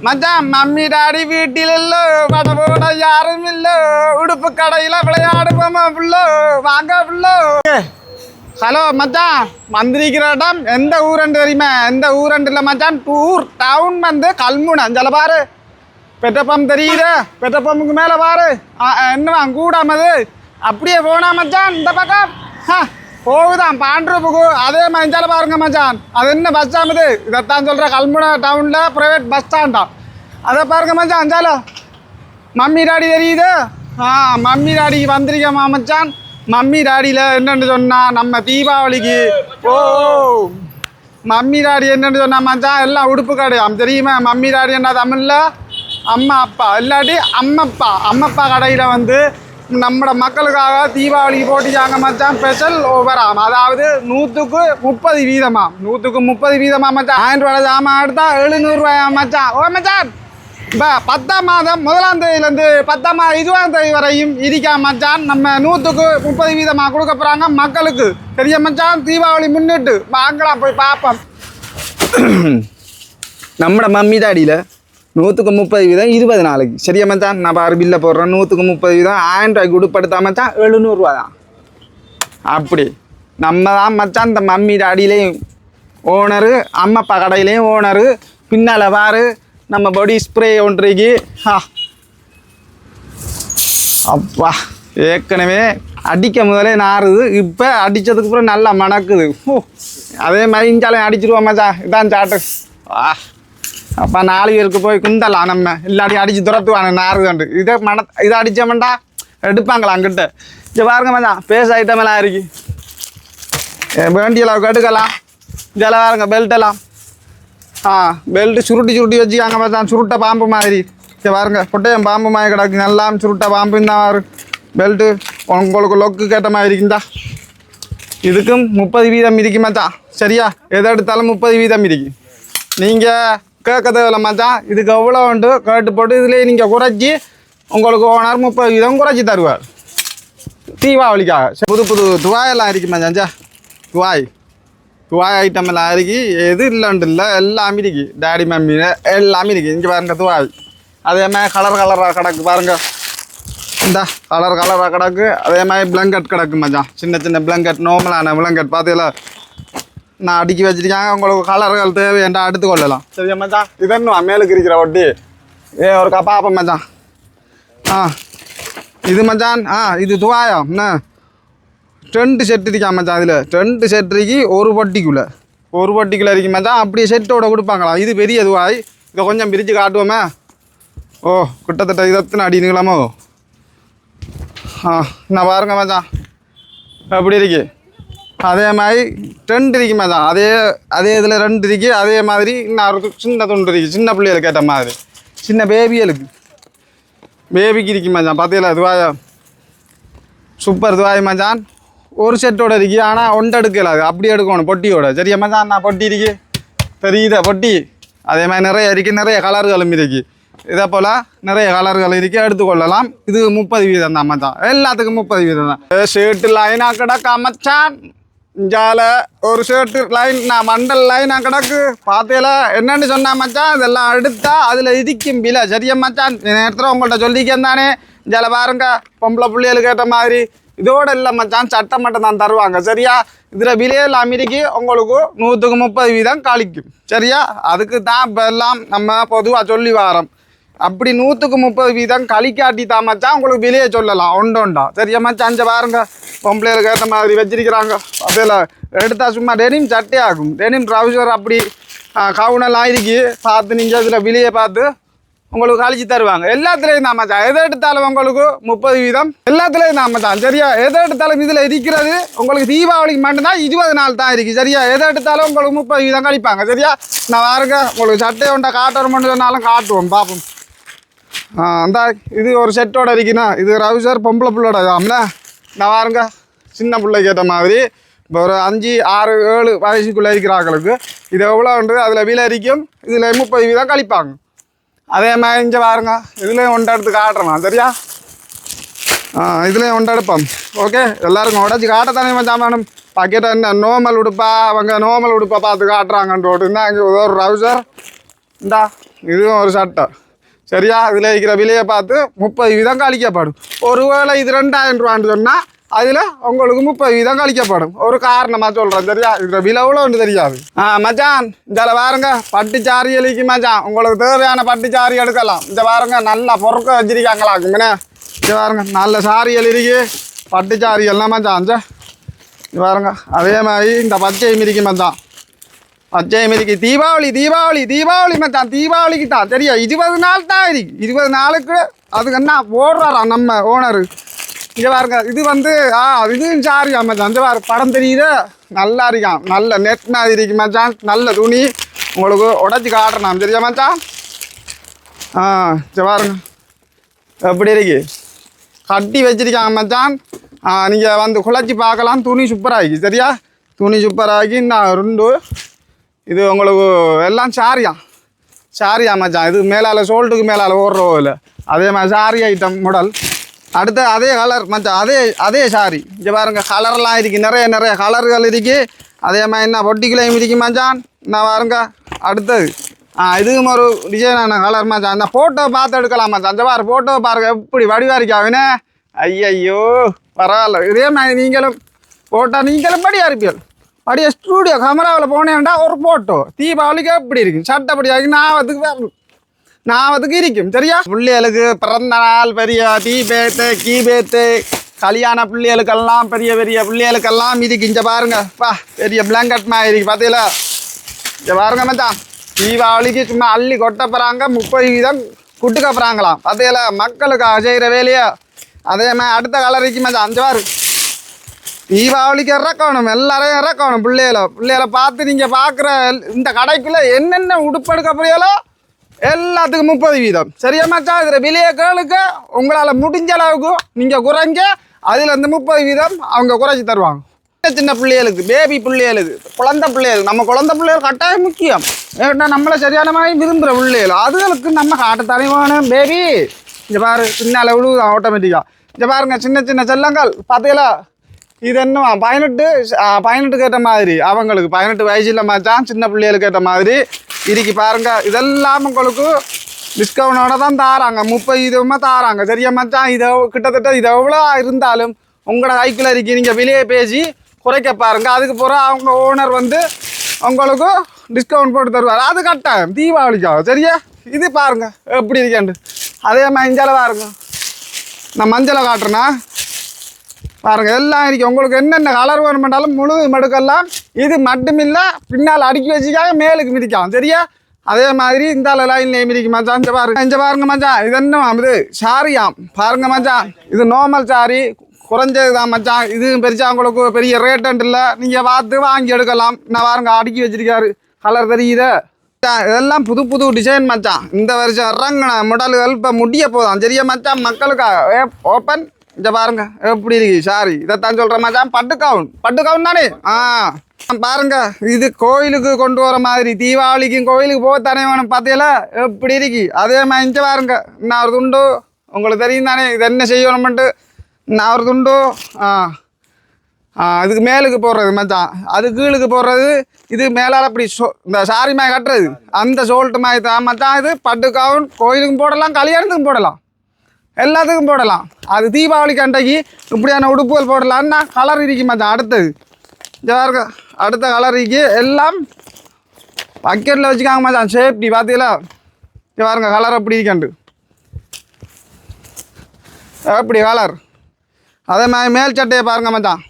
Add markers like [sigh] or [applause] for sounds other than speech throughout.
மச்சான் mummy daddy வீட்டில் இல்ல. பட போட யாரும் இல்லோ. உடுப்பு கடையில விளையாடுவோமா புள்ளோ? வாங்க புள்ளோ. ஹலோ மச்சான் வந்திருக்கிற இடம் எந்த ஊரண்டு தெரியுமா? எந்த ஊரண்டு இல்லை மச்சான்? டூர் டவுன் வந்து கல்முனை. அஞ்சல பாரு. பெட்டப்பம் தெரியுது? பெட்டப்பம்புக்கு மேலே பாரு. ஆ, ஆ, என்னவா கூடாமது? அப்படியே போனா மச்சான் இந்த பக்கம். போகுதான் பாண்டூப்புக்கு அதே மாதிரி பாருங்க மச்சான். அது என்ன பஸ் ஸ்டாண்ட் இது? இதைத்தான் சொல்கிற கல்முனை டவுனில் ப்ரைவேட் பஸ் ஸ்டாண்டா அதை பாருங்க மச்சான் அஞ்சாலோ மம்மி டாடி தெரியுது? ஆ மம்மி டாடி வந்திருக்கேம்மா மச்சான். மம்மி டாடியில் என்னன்னு சொன்னால் நம்ம தீபாவளிக்கு. ஓ மம்மி டாடி என்னென்னு சொன்னால் மச்சான் எல்லாம் உடுப்பு கடையாம். தெரியுமா? மம்மி டாடி என்ன தமிழில்? அம்மா அப்பா. இல்லாட்டி அம்மப்பா. அம்மப்பா கடையில் வந்து நம்மளோட மக்களுக்காக தீபாவளிக்கு போட்டிச்சாங்க மச்சான் ஸ்பெஷல் ஓவராம் அதாவது நூற்றுக்கு முப்பது வீதமாம் நூற்றுக்கு முப்பது வீதமாக மச்சான். ஆயிரம் ரூபாய் ஜாமான் எடுத்தா எழுநூறுவாயா மச்சான்? ஓ மச்சான்! இப்போ பத்தாம் மாதம் முதலாம் தேதியிலேருந்து பத்தாம் மாதம் இருபதாம் தேதி வரையும் இருக்கா மச்சான். நம்ம நூற்றுக்கு முப்பது வீதமாக கொடுக்க போகிறாங்க மக்களுக்கு. பெரிய மச்சான்? தீபாவளி முன்னிட்டு. வாங்கலாம் போய் பார்ப்போம் [clears throat] நம்மட மம்மி தாடியில் நூற்றுக்கு முப்பது வீதம் இருபது நாளைக்கு. சரியா மச்சான்? நான் பாரு பில்லை போடுறேன். நூற்றுக்கு முப்பது வீதம் ஆயிரம் ரூபாய்க்கு உடுப்படுத்தா மச்சான் எழுநூறுவா தான் அப்படி. நம்ம தான் மச்சான் இந்த மம்மி டாடியிலையும் ஓனரு அம்மப்பா கடையிலையும் ஓனரு பின்னால் பாரு நம்ம பாடி ஸ்ப்ரே ஒன்றைக்கு ஹா. அப்பா ஏற்கனவே அடிக்க முதலே நாறுது. இப்போ அடித்ததுக்கு அப்புறம் நல்லா மணக்குது. ஓ அதே மாதிரி இஞ்சாலையும் அடிச்சிருவோம் மச்சா இதான் சாட்டு ஆ அப்போ நாலு பேருக்கு போய் குந்தலாம் நம்ம. இல்லாட்டி அடித்து துரத்துவானு கண்டு இதை மன இதை அடித்தோம்டா எடுப்பாங்களா அங்கிட்ட. இங்கே பாருங்க மச்சான் பேச ஐட்டம் எல்லாம் இருக்கு. ஏ, வேண்டிய அளவுக்கு எடுக்கலாம். இதெல்லாம் பாருங்க பெல்ட்டெல்லாம் ஆ பெல்ட்டு சுருட்டி சுருட்டி வச்சுக்காங்க மச்சான் சுருட்ட பாம்பு மாதிரி. இங்கே பாருங்க பொட்டையம் பாம்பு மாதிரி கிடக்கு. நல்லா சுருட்ட பாம்பு இந்த மாதிரி. பெல்ட்டு உங்களுக்கு லொக்கு கேட்ட மாதிரி இருக்குந்தா. இதுக்கும் முப்பது வீதம் இருக்கு மச்சான். சரியா? எதை எடுத்தாலும் முப்பது வீதம் இருக்கு. நீங்கள் கேட்க தேவையில்ல மச்சான். இதுக்கு எவ்வளோ உண்டு? கேட்டு போட்டு இதுலேயே நீங்கள் குறைச்சி உங்களுக்கு ஓனர் முப்பது வீதம் குறைச்சி தருவார். தீபாவளிக்காக. சரி, புது புது துவாயெல்லாம் இருக்கு மச்சாஞ்சா துவாய். துவாய் ஐட்டம் எல்லாம் இருக்கு. எது இல்லைன்ட்டு இல்லை எல்லாமே இருக்கு. டேடி மம்மி எல்லாமே இருக்கு. இங்கே பாருங்க துவாய். அதே மாதிரி கலர் கலராக கிடக்கு பாருங்க. இந்த கலர் கலராக கிடக்கு. அதே மாதிரி பிளங்கட் கிடக்கு மச்சான். சின்ன சின்ன பிளங்கட் நார்மலான பிளங்கட் பார்த்தீங்களா நான் அடுக்கி வச்சிருக்காங்க. உங்களுக்கு கலர்கள் தேவையண்டா எடுத்து கொள்ளலாம். சரியா மச்சான்? இது என்ன மேலுக்கு இருக்கிற ஒட்டி ஏ ஒரு கப்பாப்பம் மச்சான். ஆ இது மச்சான் ஆ இது துவாயம். என்ன? ரெண்டு செட் இருக்கா மச்சான் அதில் ரெண்டு செட் இருக்கு ஒரு பொட்டிக்குள்ளே ஒரு பொட்டிக்குள்ளே இருக்கு மச்சான். அப்படியே செட்டோட கொடுப்பாங்களா? இது பெரிய துவாய். இதை கொஞ்சம் பிரித்து காட்டுவோமே. ஓ கிட்டத்தட்ட இதத்தின அடி நீளமோ? ஆ நான் பாருங்க மச்சான். எப்படி இருக்கு? அதே மாதிரி ரெண்டு இருக்குமே தான். அதே அதே இதில் ரெண்டு இருக்கு அதே மாதிரி இன்னொரு சின்ன துண்டு இருக்கு. சின்ன பிள்ளைகளுக்கு ஏற்ற மாதிரி. சின்ன பேபிகளுக்கு பேபிக்கு இருக்கு மச்சான். பார்த்தீங்களா துவாயா சூப்பர் துவாய் மச்சான். ஒரு செட்டோட இருக்கு. ஆனால் ஒன்று எடுக்கல அது. அப்படி எடுக்கணும் பொட்டியோட. சரியா மச்சான்? நான் பொட்டி இருக்கு. தெரியுதா பொட்டி? அதே மாதிரி நிறைய இருக்குது நிறைய கலர்களும் இருக்கு. இதே போல் நிறைய கலர்கள் இருக்கு. எடுத்துக்கொள்ளலாம் இது முப்பது வீதம் தான் மச்சான். எல்லாத்துக்கும் முப்பது வீதம் தான். ஷர்ட்டு லைனாக கிடக்க மச்சான்? இஞ்சால ஒரு ஷர்ட்டு லைன் நான் மண்டல் லைனாக கிடக்கு. பார்த்தேல என்னன்னு சொன்னா மச்சான் இதெல்லாம் அடுத்தா அதில் இடிக்கும் பில சரியா மச்சான்? நேரத்தில் உங்கள்கிட்ட சொல்லிக்கேன் தானே. இஞ்சால பாருங்க பொம்பளை பிள்ளைகளுக்கு ஏற்ற மாதிரி. இதோட இல்லை மச்சான் சட்டம் மட்டும் தான் தருவாங்க. சரியா? இதில் விலையெல்லாம் இருக்கு உங்களுக்கு நூற்றுக்கு முப்பது வீதம் கழிக்கும் சரியா? அதுக்கு தான் இப்போ எல்லாம் நம்ம பொதுவாக சொல்லி வரோம். அப்படி நூற்றுக்கு முப்பது வீதம் கழிக்காட்டி தான் மச்சான் உங்களுக்கு விலையை சொல்லலாம். ஒன்று ஒண்டா. சரியா மச்சான் அஞ்சு பாருங்க. பொம்பளைகளுக்கு ஏற்ற மாதிரி வச்சிருக்கிறாங்க. அதில் எடுத்தால் சும்மா டெனிம் சட்டை ஆகும். டெனிம் ட்ரௌசர் அப்படி கவுனெல்லாம் இருக்கு. பார்த்து நீங்கள் அதில் விலையை பார்த்து உங்களுக்கு கழிச்சு தருவாங்க. எல்லாத்துலேயும் தான் மச்சான் எதை எடுத்தாலும் உங்களுக்கு முப்பது வீதம். எல்லாத்துலேயும் தான் மச்சான் சரியா? எதை எடுத்தாலும் இதில் இருக்கிறது உங்களுக்கு தீபாவளிக்கு மட்டும்தான் இருபது நாள் தான் இருக்குது சரியா? எதை எடுத்தாலும் உங்களுக்கு முப்பது வீதம் கழிப்பாங்க. சரியா? நான் பாருங்க. உங்களுக்கு சட்டை உண்டா காட்டுறோம்னு சொன்னாலும் காட்டுவோம். பார்ப்போம் ஆ அந்த இது ஒரு செட்டோட இருக்குண்ணா இது ரவுசர் பொம்பளை பிள்ளோட ஆம்ல நான் பாருங்க சின்ன பிள்ளைக்கு ஏற்ற மாதிரி. இப்போ ஒரு அஞ்சு ஆறு ஏழு வயசுக்குள்ளே இருக்கிறாங்களுக்கு இது எவ்வளோ உண்டு? அதில் விலை இருக்கும். இதில் முப்பது வீதம் கழிப்பாங்க. அதே மாதிரி இங்கே பாருங்க இதுலேயும் ஒன்றை எடுத்து காட்டுறேன் சரியா? ஆ இதுலேயும் ஒன்றை எடுப்போம். ஓகே எல்லாருக்கும் உடச்சி காட்டத்தானே மச்சான் பாக்கெட்டை என்ன? நோமல் உடுப்பா? அவங்க நோமல் உடுப்பா பார்த்து காட்டுறாங்கன்றோட்டு இருந்தால் இங்கே ஒரு ரவுசர் இந்தா இதுவும் ஒரு சட்டை. சரியா? அதில் இருக்கிற விலையை பார்த்து முப்பது வீதம் கழிக்கப்படும். ஒருவேளை இது ரெண்டாயிரம் ரூபான்னு சொன்னால் அதில் உங்களுக்கு முப்பது வீதம் கழிக்கப்படும். ஒரு காரணமாக சொல்கிறேன் சரியா? இதில் விலை ஒன்று தெரியாது. ஆ மச்சான் இதில் பாருங்க பட்டு சாரி எலிக்கு மச்சான். உங்களுக்கு தேவையான பட்டு சாரி எடுக்கலாம். இந்த பாருங்க நல்லா பொறுக்க வச்சிருக்காங்களாக்குங்கண்ணே இது பாருங்க நல்ல சாரி எழுதிக்கு பட்டு சாரி எல்லாம் மச்சான் இது பாருங்க அதே மாதிரி இந்த பச்சை மிரிக்கு மச்சான். அஜயமதிக்கு தீபாவளி தீபாவளி தீபாவளி மச்சான் தீபாவளிக்கு தான் தெரியும் இருபது நாள் தான் இருக்கு இருபது நாளுக்கு அதுக்கு என்ன போடுறாராம் நம்ம ஓனரு இங்கே பாருங்க இது வந்து ஆ இதுவும் சாரியா மச்சான் இந்த பாரு படம் தெரியுது நல்லா இருக்கான் நல்ல நெட் மாதிரி இருக்கு மச்சான் நல்ல துணி உங்களுக்கு உடச்சி காட்டுறேன் தெரியா மச்சான் ஆ சரி பாருங்க எப்படி இருக்கு கட்டி வச்சிருக்காங்க மச்சான் நீங்கள் வந்து குழச்சி பார்க்கலாம் துணி சூப்பராக சரியா துணி சூப்பராகி நான் ரெண்டு இது உங்களுக்கு எல்லாம் சாரியா? சாரியா மச்சான். இது மேலால் சோல்ட்டுக்கு மேலால் ஓடுறோ இல்லை அதே மாதிரி சாரி ஐட்டம் முடல் அடுத்து அதே கலர் மச்சான். அதே அதே சாரி. இங்கே பாருங்க கலர்லாம் இருக்கு. நிறைய நிறைய கலர்கள் இருக்கு. அதே மாதிரி என்ன பொட்டிக்குலையும் இருக்கு மச்சான். நான் பாருங்க அடுத்தது. ஆ இதுவும் ஒரு டிசைனான கலர் மச்சான். அந்த ஃபோட்டோ பார்த்து எடுக்கலாம் மச்சான். அந்த பாரு ஃபோட்டோ பாருங்க எப்படி வடிவாரிக்காவினே இருக்கா ஐயையோ பரவாயில்ல. இதே மாதிரி நீங்களும் ஃபோட்டோ நீங்களும் படி இருப்பீர்கள். அப்படியே ஸ்டூடியோ கமராவில் போனேன்டா ஒரு ஃபோட்டோ தீபாவளிக்கு எப்படி இருக்கும். சட்டப்படியாகி நாவத்துக்கு வரணும் நாவத்துக்கு இருக்கும். சரியா? பிள்ளைகளுக்கு பிறந்த நாள் பெரிய தீபேத்து கீபேத்து. கல்யாண பிள்ளைகளுக்கெல்லாம் பெரிய பெரிய பிள்ளைகளுக்கெல்லாம் இதுக்கு இங்கே பாருங்க. பா பெரிய பிளாங்கட் மாதிரி இருக்கு. பார்த்தீங்களா இங்கே பாருங்க மச்சான் தீபாவளிக்கு சும்மா அள்ளி கொட்ட போகிறாங்க முப்பது வீதம் குட்டுக்கப்புறாங்களாம் பார்த்தீங்களா மக்களுக்கு செய்கிற வேலையை? அதே மாதிரி அடுத்த கலரிக்கு மச்சான் அஞ்சு பாரு. தீபாவளிக்கு இறக்கணும் எல்லாரையும் இறக்கணும் பிள்ளைகள பிள்ளைகளை பார்த்து நீங்கள் பார்க்குற இந்த கடைக்குள்ளே என்னென்ன உடுப்பெடுக்க போறீங்களோ எல்லாத்துக்கும் முப்பது வீதம் சரியா மச்சா இதில் விலையை கேளுக்க உங்களால் முடிஞ்ச அளவுக்கு நீங்கள் குறைஞ்ச அதில் இந்த முப்பது வீதம் அவங்க குறைச்சி தருவாங்க சின்ன சின்ன பிள்ளைகளுக்கு பேபி பிள்ளைகளுக்கு குழந்தை பிள்ளைகள் நம்ம குழந்தை பிள்ளைகள் கட்டாயம் முக்கியம் ஏன்னா நம்மளை சரியான மாதிரி விரும்புகிற பிள்ளைகள் அதுகளுக்கு நம்ம காட்டத்தானே வேணும் பேபி இங்கே பாரு சின்ன அளவு ஆட்டோமேட்டிக்காக இங்கே பாருங்க சின்ன சின்ன செல்லங்கள் பார்த்தீங்களா இது என்ன பதினெட்டு ஆ, பதினெட்டுக்கு ஏற்ற மாதிரி. அவங்களுக்கு பதினெட்டு வயசில் மச்சான் சின்ன பிள்ளைகளுக்கு ஏற்ற மாதிரி. இதுக்கு பாருங்க இதெல்லாம் உங்களுக்கு டிஸ்கவுண்டோட தான் தாராங்க. முப்பது இதுவுமா தாராங்க. சரியா மச்சான்? இதை கிட்டத்தட்ட இது எவ்வளோ இருந்தாலும் உங்களோட கைக்குள்ள இருக்கு நீங்கள் வெளியே பேசி குறைக்க பாருங்க. அதுக்கு பிறகு அவங்க ஓனர் வந்து உங்களுக்கு டிஸ்கவுண்ட் போட்டு தருவார். அது கட்டாயம். தீபாவளிக்காக சரியா? இது பாருங்க எப்படி இருக்கேன்ட்டு. அதே மஞ்சளை பாருங்க. நான் மஞ்சளை காட்டுறேன்னா பாருங்க எல்லாம் இருக்கு. உங்களுக்கு என்னென்ன கலர் வேணுமென்றாலும் முழு மடுக்கெல்லாம் இது மட்டுமில்லை பின்னால் அடுக்கி வச்சுக்காக மேலுக்கு மிதிக்கலாம். சரியா? அதே மாதிரி இந்த லைன் மிதிக்கு மச்சான். இங்கே பாருங்க இங்கே பாருங்க மச்சான். இது என்ன இது? சாரியாம் பாருங்க மச்சான். இது நார்மல் சாரி குறைஞ்சது தான் மச்சான். இது பெருசா உங்களுக்கு பெரிய ரேட்டு இல்லை. நீங்கள் பார்த்து வாங்கி எடுக்கலாம். நான் பாருங்க அடுக்கி வச்சிருக்காரு. கலர் தெரியுது? இதெல்லாம் புது புது டிசைன் மச்சான். இந்த வருஷம் இறங்கின முடல்கள் இப்போ முடிய போதும் சரியா மச்சான்? மக்களுக்கு ஓப்பன் இந்த பாருங்க எப்படி இருக்கு சாரி. இதைத்தான் சொல்கிற மச்சான் பட்டு கவுன் பட்டு கவுன் தானே? ஆ. பாருங்க இது கோயிலுக்கு கொண்டு வர மாதிரி தீபாவளிக்கும் கோயிலுக்கு போக தானே வேணும் பார்த்தீங்களா எப்படி இருக்கு? அதே மாதிரி இங்க பாருங்க நான் ஒரு துண்டு உங்களுக்கு தெரியும் தானே இது என்ன செய்யணும்ட்டு நான் ஒரு துண்டு ஆ. ஆ அதுக்கு மேலுக்கு போடுறது மச்சான். அது கீழுக்கு போடுறது இது மேலால் அப்படி சோ இந்த சாரி மாதிரி கட்டுறது. அந்த சோல்ட்டு மாதிரி தான் மச்சான் இது. பட்டு கவுன் கோயிலுக்கும் போடலாம் கல்யாணத்துக்கும் போடலாம். எல்லாத்துக்கும் போடலாம். அது தீபாவளிக்கு அன்றைக்கு இப்படியான உடுப்புகள் போடலான்னா கலர் இருக்கும் மச்சான் அடுத்தது. ஜாருங்க அடுத்த கலர் இருக்கு. எல்லாம் பக்கெட்டில் வச்சுக்காங்க மச்சான் சேஃப்டி பார்த்தீங்களா இங்க பாருங்க கலர் அப்படி இருக்காண்டு அப்படி கலர் அதே மாதிரி மேல் சட்டையை பாருங்க மச்சான்.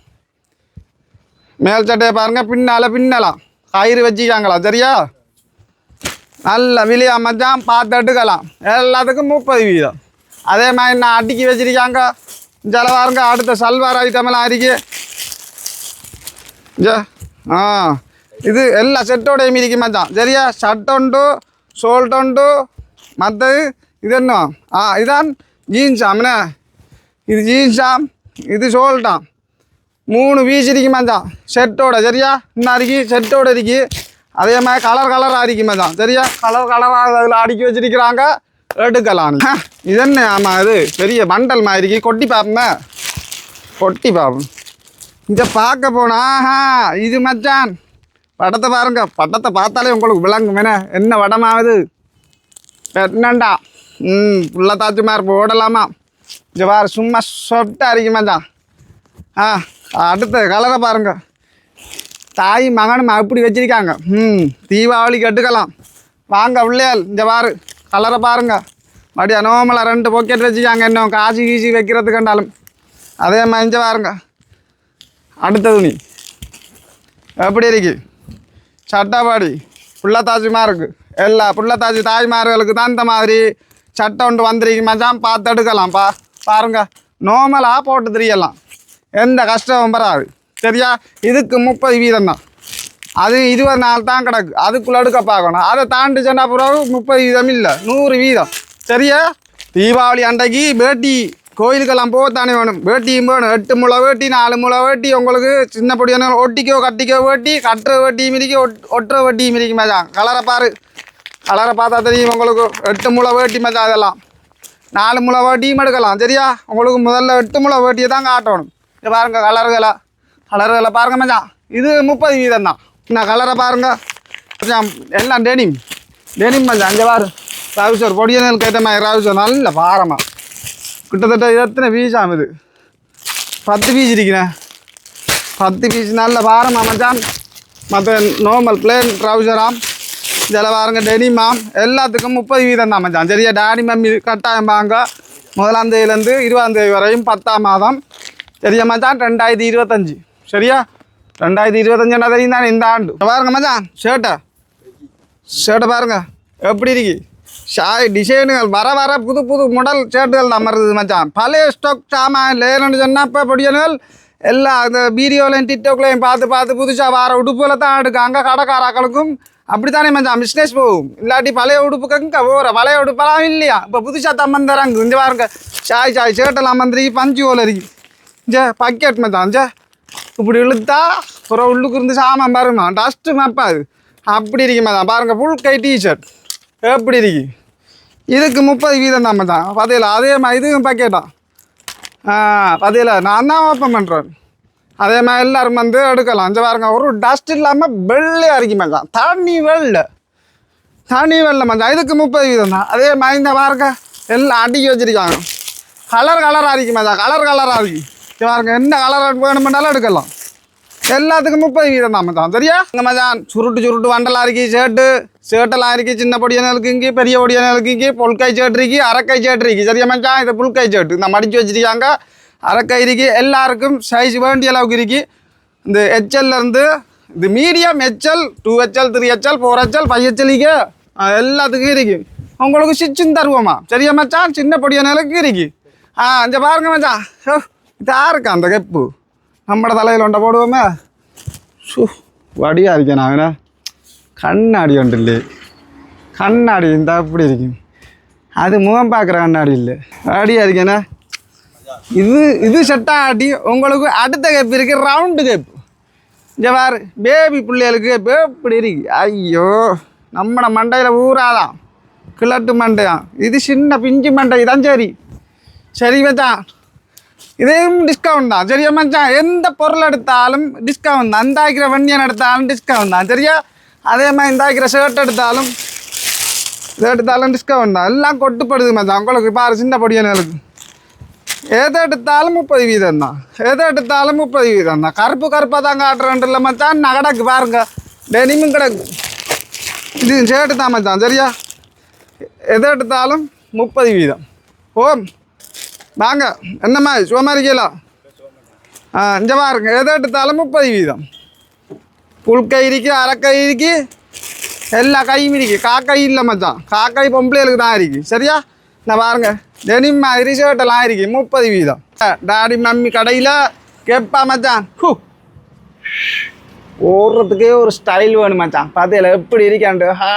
மேல் சட்டையை பாருங்க பின்னால் பின்னலாம் கயிறு வச்சுக்காங்களா சரியா? நல்ல விலையா மச்சான் பார்த்து எடுக்கலாம். எல்லாத்துக்கும் முப்பது வீதம். அதே மாதிரி நான் அடுக்கி வச்சிருக்காங்க. ஜலவாருங்க அடுத்த சல்வார் ஐட்டமெல்லாம் இருக்கு. ஜ ஆ இது எல்லா செட்டோடையும் இருக்கு மச்சான். சரியா? ஷர்ட் உண்டு ஷோல்ட் உண்டு மற்றது இது என்ன? ஆ இதான் ஜீன்ஸ் அம்மனே இது ஜீன்ஸாம் இது ஷோல்டாம் மூணு பீஸ் இருக்கு மச்சான். செட்டோட சரியா? இன்னும் இருக்கு? செட்டோட இருக்கு. அதே மாதிரி கலர் கலராக இருக்கு மச்சான். சரியா? கலர் கலராக அதில் அடுக்கி வச்சிருக்கிறாங்க. எடுக்கலாம். இது என்ன ஆமாம் இது? பெரிய மண்டல் மாதிரி. இருக்கு கொட்டி பார்ப்போமே? கொட்டி பார்ப்போம். இங்கே பார்க்க போனா ஆஹா இது மச்சான். படத்தை பாருங்க. படத்தை பார்த்தாலே உங்களுக்கு விளங்கும். என்ன? என்ன வடமாவது என்னண்டா? ம் ஃபுல்லாக தாச்சு மாதிரி போடலாமா? இங்கே பாரு சும்மா சொட்டாக இருக்கு மச்சான். ஆ அடுத்த கலரை பாருங்க. தாய் மகனும் அப்படி வச்சிருக்காங்க. ம் தீபாவளிக்கு எடுக்கலாம் வாங்க பிள்ளையால் இந்த பாரு. கலரை பாருங்க. மறுபடியும் அனோமலாக ரெண்டு பொக்கெட் வச்சுக்காங்க இன்னும். காசு கீசி வைக்கிறதுக்கு கண்டாலும். அதே மஞ்ச பாருங்க. அடுத்த துணி எப்படி இருக்கு? சட்டப்பாடி புள்ளத்தாச்சிமா இருக்கு. எல்லா புள்ளத்தாச்சி தாய்மார்களுக்கு தான் இந்த மாதிரி சட்டை ஒன்று வந்துருக்கு. மச்சான் பார்த்து எடுக்கலாம் பா பாருங்க நோமலாக போட்டு தெரியலாம். எந்த கஷ்டமும் வராது. சரியா? இதுக்கு முப்பது வீதம் தான். அது இருபது நாள் தான் கிடக்கு அதுக்குள்ள அடுக்க பார்க்கணும் அதை தாண்டி சொன்ன பிறகு முப்பது வீதம் இல்லை நூறு வீதம் சரியா தீபாவளி அன்றைக்கு வேட்டி கோயிலுக்கெல்லாம் போகத்தானே வேணும் வேட்டியும் வேணும் எட்டு முளை வேட்டி நாலு முளை வேட்டி உங்களுக்கு சின்ன பொடியான ஒட்டிக்கோ கட்டிக்கோ வேட்டி கட்டுற வேட்டியும் இருக்கு ஒட் ஒட்டுற வேட்டியும் இருக்கு மச்சான் கலரை பாரு கலரை பார்த்தா தெரியும் உங்களுக்கு எட்டு முளை வேட்டி மச்சான் அதெல்லாம் நாலு முளை வேட்டியும் எடுக்கலாம் சரியா உங்களுக்கு முதல்ல எட்டு முளை வேட்டியை தான் காட்டணும் இது பாருங்க கலர்களை கலர்களை பாருங்க மச்சான் இது முப்பது வீதம் தான் நான் கலரை பாருங்க கொஞ்சம் எல்லாம் டெனிம் டெனிம் மச்சான் அங்கே பாரு ராவுசர் பொடியனுக்கு ஏற்ற மாதிரி ராவுசர் நல்ல பாரமா கிட்டத்தட்ட எத்தனை பீஸாம் இது பத்து பீஸ் இருக்கிறேன் பத்து பீஸ் நல்ல பாரமா மச்சான் மற்ற நார்மல் பிளேன் ட்ரௌசராம் இதில் பாருங்க டெனிமாம் எல்லாத்துக்கும் முப்பது வீதம் தான் மச்சான் சரியா டாடி மம்மி கட்டாயம் வாங்க முதலாம் தேதியிலேருந்து இருபதாம் தேதி வரையும் பத்தாம் மாதம் சரியா மச்சான் ரெண்டாயிரத்தி இருபத்தஞ்சி சரியா ரெண்டாயிரத்தி இருபத்தஞ்சுனா தெரியும் தானே இந்த ஆண்டு. பாருங்க மச்சான் ஷர்ட்டை ஷர்ட்டை பாருங்க எப்படி இருக்கு? ஷாய் டிசைனுகள் வர வர புது புது மாடல் ஷர்ட்டுகள் தான் வருது மச்சான். பழைய ஸ்டாக் சாமான் இல்லைன்னு சொன்னால் இப்போ பொடியனுகள் எல்லாம் அந்த வீடியோலையும் டிக்டாக்லையும் பார்த்து பார்த்து புதுசாக வர உடுப்புல தான் எடுக்காங்க கடைக்காராக்களுக்கும் அப்படித்தானே மச்சான் பிஸ்னஸ் போகும். இல்லாட்டி பழைய உடுப்புக்கு போகிற பழைய உடுப்பெல்லாம் இல்லையா? இப்போ புதுசாக தான் தராங்க இந்த பாருங்க ஷாய் ஷாய் ஷர்ட்டெல்லாம் வந்துருக்கு பஞ்சு ஓல இருக்கு. ஜே பக்கெட் மச்சான் ஜே இப்படி இழுத்தா அப்புறம் உள்ளுக்கு இருந்து சாமான் பாருங்க. டஸ்ட்டு மப்பாது அப்படி இருக்குமா தான் பாருங்கள் ஃபுல் கை டிஷர்ட் எப்படி இருக்கு? இதுக்கு முப்பது வீதம் தான் மச்சான் பார்த்தீங்களா அதே மாதிரி இதுவும் பக்கெட்டா ஆ? பார்த்தீங்களா நான் தான் ஓப்பன் பண்ணுறேன் அதே மாதிரி எல்லோரும் வந்து எடுக்கலாம். இந்த பாருங்க ஒரு டஸ்ட் இல்லாமல் வெள்ளையாக இருக்கு தான் தண்ணி வெள்ளை. தனி வெள்ளை மச்சான் இதுக்கு முப்பது வீதம் தான். அதே மாதிரி இந்த பாருங்க எல்லாம் அடிக்க வச்சிருக்காங்க. கலர் கலராக இருக்கு மச்சான் கலர் கலராக இருக்கு. பாருங்க என்ன கலர் வேணுமென்னாலும் எடுக்கலாம். எல்லாத்துக்கும் முப்பது வீதம் தான் மச்சான். சரியா? இங்கே மச்சான் சுருட்டு சுருட்டு வண்டலாக இருக்கி ஷர்ட்டு ஷர்ட்டெல்லாம் இருக்கி சின்ன பொடியானலுக்கு இங்கே பெரிய பொடியானலுக்கு இங்கே புல்காய் ஷர்ட் இருக்கி அரைக்கை ஷர்ட் இருக்கி. சரியா மச்சான்? இது புல்காய் ஷர்ட் இந்த மடிச்சு வச்சிருக்காங்க. அரைக்கை இருக்கி எல்லாருக்கும் சைஸ் வேண்டிய அளவுக்கு இருக்கி. இந்த ஹெச்எல்லேருந்து இருந்து இது medium HL two HL three HL four HL five ஹெச்எல்க்கு எல்லாத்துக்கும் இருக்கு. உங்களுக்கு ஸ்டிச்சும் தருவோமா? சரியா மச்சான்? சின்ன பொடியானலுக்கு இருக்கு. ஆ இந்த பாருங்க மச்சான். ഇതാർക്കാ അന്ത കെപ്പ്? നമ്മുടെ തലയിലുണ്ട പോടുവമ്മേ. ഷു വടിയായിരിക്കണം അവനെ. കണ്ണാടി ഉണ്ടല്ലേ കണ്ണാടി എന്താ ഇപ്പിടി ഇരിക്കും. அது முகம் பார்க்குற கண்ணாடி இல்லை அடியா இருக்கேண்ணா இது இது செட்டா ஆட்டி உங்களுக்கு அடுத்த கேப் இருக்குது ரவுண்டு கேப் இங்கே பாரு பேபி பிள்ளைகளுக்கு இப்படி இருக்கு ஐயோ நம்மட மண்டையில் ஊறாதான் கிழட்டு மண்டையான் இது சின்ன பிஞ்சு மண்டை தான் சரி சரி வச்சான் இதையும் டிஸ்கவுண்ட் தான் சரியா மச்சான் எந்த பொருள் எடுத்தாலும் டிஸ்கவுண்ட் தான் இந்தாக்கிற வண்டியன் எடுத்தாலும் டிஸ்கவுண்ட் தான் சரியா அதே மாதிரி இந்தாக்கிற ஷர்ட் எடுத்தாலும் இது எடுத்தாலும் டிஸ்கவுண்ட் தான் எல்லாம் கொட்டுப்படுது மச்சான் உங்களுக்கு பாரு சின்ன பொடியனுக்கு எதை எடுத்தாலும் முப்பது வீதம் தான் எதை எடுத்தாலும் முப்பது வீதம் தான் கருப்பு கருப்பாக தான் காட்டுறேன்ல மச்சான் நான் கிடக்கு பாருங்க டெனிமும் கிடக்கு இது ஷர்ட்டு தான் மச்சான் சரியா எதை எடுத்தாலும் முப்பது வீதம் ஓம் வாங்க என்னம்மா சுகமாக இருக்கீங்களா ஆ இங்கே பாருங்க எதை எடுத்தாலும் முப்பது வீதம். புல் கை இருக்கு எல்லா கையும் இருக்கு. காக்கை இல்லை மச்சான். காக்கை பொம்பளைகளுக்கு தான் இருக்கு. சரியா? நான் பாருங்க டெனிம் மாதிரி ஷர்ட்டெல்லாம் இருக்கு முப்பது வீதம். டாடி மம்மி கடையில் கேட்பா மச்சான். ஹூ! ஓடுறதுக்கே ஒரு ஸ்டைல் வேணும் மச்சான். பார்த்தீங்களா எப்படி இருக்காண்டு ஹா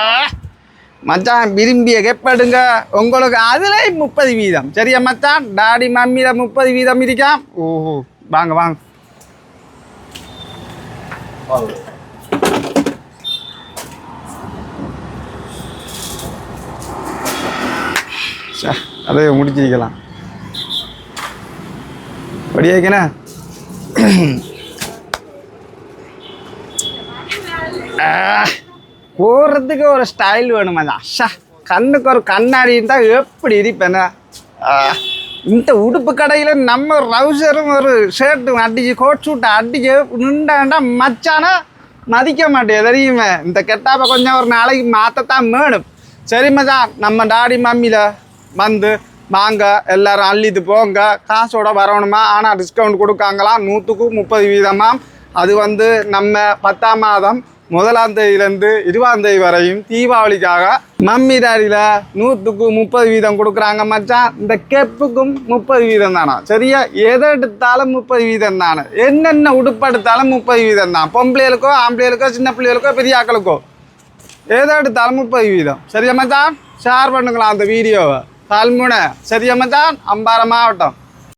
மச்சான் விரும்பிய கெப்படுங்க. உங்களுக்கு அதுல முப்பது வீதம். சரியா மச்சான்? டாடி மம்மியில முப்பது வீதம் இருக்காம் ஓஹோ. வாங்க வாங்க. சே, அதே முடிச்சிருக்கலாம். படியாக்கண்ணே போகிறதுக்கு ஒரு ஸ்டைல் வேணுமா? தான் ஷா கண்ணுக்கு ஒரு கண்ணாடி இருந்தால் எப்படி இருப்பேன? இந்த உடுப்பு கடையில் நம்ம ரவுசரும் ஒரு ஷர்ட்டும் அடிச்சு கோட் ஷூட்டை அடிச்சு நின்றாண்டா மச்சானா மதிக்க மாட்டேன். தெரியுமே? இந்த கெட்டாப்பை கொஞ்சம் ஒரு நாளைக்கு மாற்றத்தான் வேணும். சரி மச்சான் நம்ம டாடி மம்மியில் வந்து வாங்க எல்லாரும் அள்ளிட்டு போங்க. காசோட வரணுமா? ஆனால் டிஸ்கவுண்ட் கொடுக்காங்களாம் நூற்றுக்கு முப்பது வீதமாக அது வந்து நம்ம பத்தாம் மாதம் முதலாம் தேதியிலேருந்து இருபதாம் தேதி வரையும் தீபாவளிக்காக மம்மி டாடியில் நூற்றுக்கு முப்பது வீதம் கொடுக்குறாங்க மச்சான். இந்த கெப்புக்கும் முப்பது வீதம் தானா? சரியா? எதை எடுத்தாலும் முப்பது வீதம் தானே. என்னென்ன உடுப்படுத்தாலும் முப்பது வீதம் தான். பொம்பளைகளுக்கோ ஆம்பளைகளுக்கோ சின்ன பிள்ளைகளுக்கோ பெரிய ஆக்களுக்கோ எதை எடுத்தாலும் முப்பது வீதம். சரியா மச்சான்? ஷேர் பண்ணுங்களா அந்த வீடியோவை. கல்முனை சரியா மச்சான்? அம்பாறை மாவட்டம்.